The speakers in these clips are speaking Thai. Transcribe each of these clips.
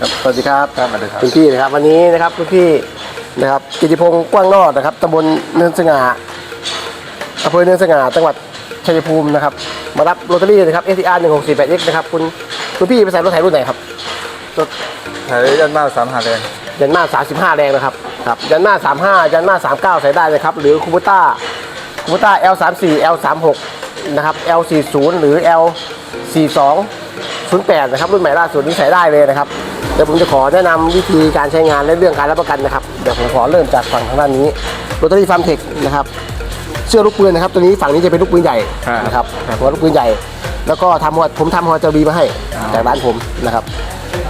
ครับสวัสดีครับครับสวัสดีครับคุณพี่นะครับ วันนี้นะครับคุณพี่นะครับกิติพงศ์กว้างนอกนะครับตำบลเนินสง่าอำเภอเนินสง่าจังหวัดชัยภูมินะครับ มารับลอตเตอรี่นะครับ STR 1648X นะครับคุณคุณพี่ไปใส่รถไถรุ่นไหนครับรถไถยันมาสามหาแรงยันมา35แรงนะครับครับยันมา35ยันมา39ใส่ได้เลยครับ หรือคูบูต้าคูบูต้า L34 L36 นะครับ L40 หรือ L42 08 นะครับ รุ่นใหม่ล่าสุดนี้ใส่ได้เลยนะครับ เดี๋ยวผมจะขอแนะนำวิธีการใช้งานและเรื่องการรับประกันนะครับเดี๋ยวผมขอเริ่มจากฝั่งทางด้านนี้โรตารี่ฟาร์มเทคนะครับเสื้อลูกปืนนะครับตัวนี้ฝั่งนี้จะเป็นลูกปืนใหญ่นะครับหัวลูกปืนใหญ่ แล้วก็ทำหัวผมทำหัวจระบีมาให้จากร้านผมนะครับ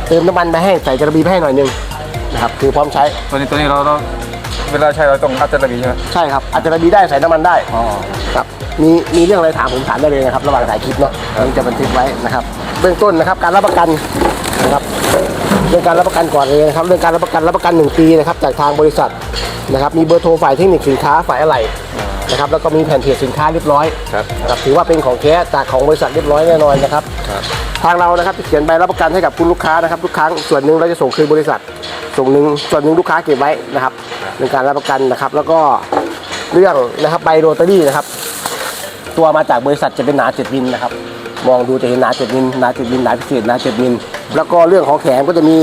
เติมน้ำมันไปให้ใส่จระบีไปให้หน่อยหนึงนะครับคือพร้อมใช้ตัวนี้ตัวนี้เราเราเวลาใช้เราต้องอัดจระบีใช่ไหมใช่ครับอาจจะมีได้ใส่น้ำมันได้อ๋อครับมีมีเรื่องอะไรถามผมถามได้เลยนะครับ ระหว่างถ่ายคลิปเนาะผมจะบันทึกไว้นะครับ เบื้องต้นนะครับการรับประกันนะครับ เรื่องการรับประกันก่อนเลยนะครับเรื่องการรับประกันรับประกันหนึ่งปีนะครับจากทางบริษัทนะครับมีเบอร์โทรฝ่ายเทคนิคสินค้าฝ่ายอะไหล่นะครับแล้วก็มีแผ่นเพจสินค้าเรียบร้อยครับนะครับถือว่าเป็นของแท้จากของบริษัทเรียบร้อยแน่นอนนะครับครับทางเรานะครับจะเขียนใบรับประกันให้กับคุณลูกค้านะครับทุกครั้งส่วนหนึ่งเราจะส่งคืนบริษัท ส่วนหนึ่งส่วนหนึ่งลูกค้าเก็บไว้นะครับในการรับประกันนะครับ แล้วก็เรื่องนะครับใบโรตารี่นะครับตัวมาจากบริษัทจะเป็นหนา7มิลนะครับมองดูจะเห็นหนา7มิลหนา7มิลหนาพิเศษหนา7มิลแล้วก็เรื่องของแขนก็จะมี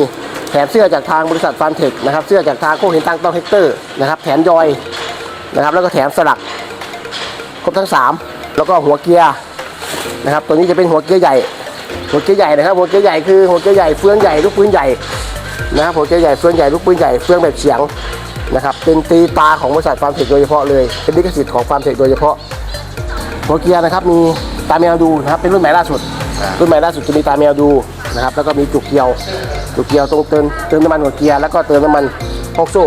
แถมเสื้อจากทางบริษัทฟาร์มเทคนะครับ เสื้อจากทางโคเห็นตังต้องเฮกเตอร์นะครับ แถมยอยนะครับ แล้วก็แถมสลักครบทั้งสามแล้วก็หัวเกียร์นะครับ ตัวนี้จะเป็นหัวเกียร์ใหญ่ หัวเกียร์ใหญ่นะครับ หัวเกียร์ใหญ่คือหัวเกียร์ใหญ่เฟืองใหญ่ลูกปืนใหญ่นะครับหัวเกียร์ใหญ่เฟืองใหญ่ลูกปืนใหญ่เฟืองแบบเฉียงนะครับ เป็นตีตาของบริษัทฟาร์มเทคโดยเฉพาะเลย เป็นลิขสิทธิ์ของฟาร์มเทคโดยเฉพาะ หัวเกียร์นะครับมีตาแมวดูนะครับ เป็นรุ่นใหม่ล่าสุด รุ่นใหม่ล่าสุดจะมีตาแมวดู นะครับ แล้วก็มีจุกเกียว จุกเกียวตรงเติมเติมน้ำมันหัวเกียร์แล้วก็เติมน้ำมันพอกโซ่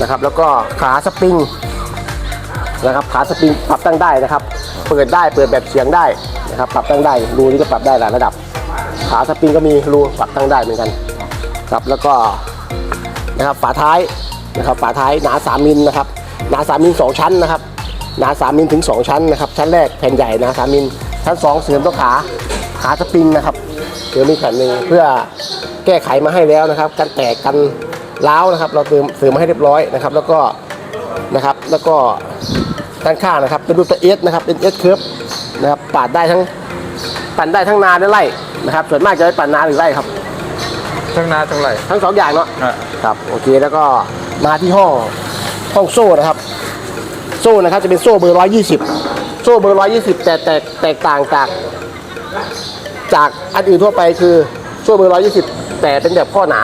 นะครับ แล้วก็ขาสปริงนะครับขาสปริงปรับตั้งได้นะครับ เปิดได้เปิดแบบเสียงได้นะครับ ปรับตั้งได้รูนี้ก็ปรับได้หลายระดับ ขาสปริงก็มีรูปรับตั้งได้เหมือนกันครับแล้วก็นะครับฝาท้ายนะครับฝาท้ายหนา3มิลนะครับหนา3มิล2ชั้นนะครับหนา3มิลถึง 2 ชั้นนะครับชั้นแรกแผ่นใหญ่หนา3มิลชั้น 2 เสริมตัวขาขาสปริงนะครับ เสริมอีกแผ่นหนึ่งเพื่อแก้ไขมาให้แล้วนะครับกันแตกกันร้าวนะครับ เราเติมเสริมมาให้เรียบร้อยนะครับ แล้วก็นะครับแล้วก็ด้านข้างนะครับเป็นรูปตัวเอสนะครับเป็นเอสเคิร์ฟนะครับปาดได้ทั้งปั่นได้ทั้งนาและไร่นะครับส่วนมากจะไปปั่นนาหรือไร่ครับ ทั้งนาทั้งไรทั้งสองอย่างเนาะอะครับโอเคแล้วก็มาที่ห้องห้องโซ่นะครับ โซ่นะครับจะเป็นโซ่เบอร์120โซ่เบอร์120แต่แตกแตกต่างจาก จากอันอื่นทั่วไปคือโซ่เบอร์120แต่เป็นแบบข้อหนา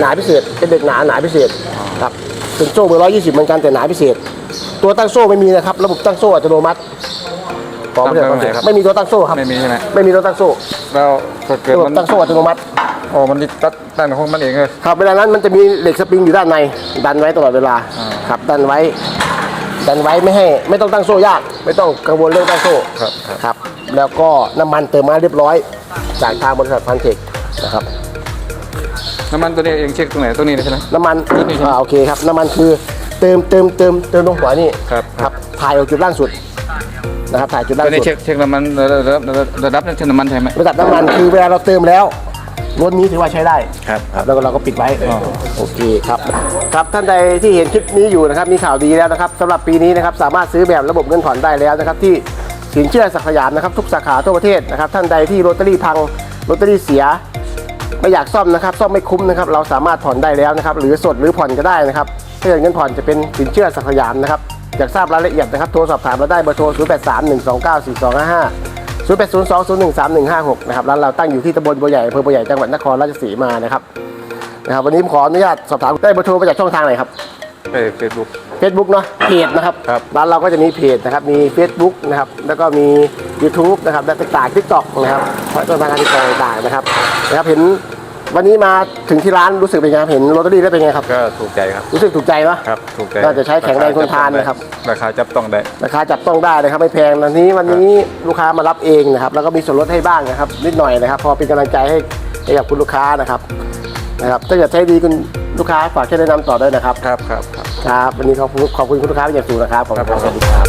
หนาพิเศษเป็นเด็กหนาหนาพิเศษครับเป็นโซ่เบอร์120เหมือนกันแต่หนาพิเศษ ตัวตั้งโซ่ไม่มีนะครับ ระบบตั้งโซ่อัตโนมัติของบริษัทคอนเซ็ปต์ไม่มีตัวตั้งโซ่ครับไม่มีใช่ไหมไม่มีตัวตั้งโซ่เราถ้าเกิดระบบมันตั้งโซ่อัตโนมัติโอ้มันตัดตั้งของมันเองเลยครับเวลานั้นมันจะมีเหล็กสปริงอยู่ด้านในดันไว้ตลอดเวลาอ่าครับดันไว้ ดันไว้ไม่ให้ไม่ต้องตั้งโซ่ยาก ไม่ต้องกังวลเรื่องตั้งโซ่ครับครับ ครับ แล้วก็น้ำมันเติมมาเรียบร้อย จากทางบริษัทพันเทคนะครับ น้ำมันตัวนี้เองเช็คตรงไหนตัวนี้เลยใช่ไหม น้ำมันนี่นี่ใช่ไหมอ่าโอเคครับ น้ำมันคือเติมเติมเติมเติมตรงหัวนี่ครับ ครับถ่ายออกจุดล่างสุดนะครับถ่ายจุดล่างตัวนี้สุดเช็คเช็คน้ำมันระดับระดับระดับน้ำมันใช่ไหมระดับน้ำมันคือเวลาเราเติมแล้ว รถนี้ถือว่าใช้ได้ ครับครับ แล้วก็เราก็ปิดไว้อ๋อโอเคครับ ครับท่านใดที่เห็นคลิปนี้อยู่นะครับ มีข่าวดีแล้วนะครับสำหรับปีนี้นะครับสามารถซื้อแบบระบบเงินผ่อนได้แล้วนะครับ ที่สินเชื่อสักดิ์สยามนะครับ ทุกสาขาทั่วประเทศนะครับ ท่านใดที่โรตารี่พังโรตารี่เสียไม่อยากซ่อมนะครับ ซ่อมไม่คุ้มนะครับ เราสามารถผ่อนได้แล้วนะครับ หรือสดหรือผ่อนก็ได้นะครับถ้าเกิดเงินผ่อนจะเป็นสินเชื่อสักดิ์สยามนะครับอยากทราบรายละเอียดนะครับโทรสอบถามเราได้เบอร์โทร 0 8 3 1 2 9 4 2 5 5 0 8 0 2 0 1 3 1 5 6นะครับร้านเราตั้งอยู่ที่ตำบลบัวใหญ่อำเภอบัวใหญ่จังหวัดนครราชสีมานะครับนะครับ วันนี้ผมขออนุญาตสอบถามได้เบอร์โทรมาจากช่องทางไหนครับไปเฟซบุ๊ก Facebook เนาะเพจนะครับครับ ร้านเราก็จะมีเพจนะครับมี Facebook นะครับแล้วก็มี YouTube นะครับและต่างๆ TikTok นะครับช่องทางการติดต่อต่างๆนะครับนะครับเห็น วันนี้มาถึงที่ร้านรู้สึกเป็นไงครับเห็นโรตารี่แล้วเป็นไงครับ ก็ถูกใจครับ รู้สึกถูกใจเนาะครับ ถูกใจน่าจะใช้แข็งแรงทนทานนะครับ ราคาจับต้องได้ ราคาจับต้องได้นะครับ ไม่แพงวันนี้วันนี้ลูกค้ามารับเองนะครับ แล้วก็มีส่วนลดให้บ้างนะครับ นิดหน่อยนะครับ พอเป็นกำลังใจให้ให้กับคุณลูกค้านะครับนะครับถ้าเกิดใช้ดีคุณลูกค้าฝากช่วยแนะนำต่อด้วยนะครับ ครับครับครับครับวันนี้ขอบคุณขอบคุณคุณลูกค้าเป็นอย่างสูงนะครับขอบคุณครับสวัสดีครับ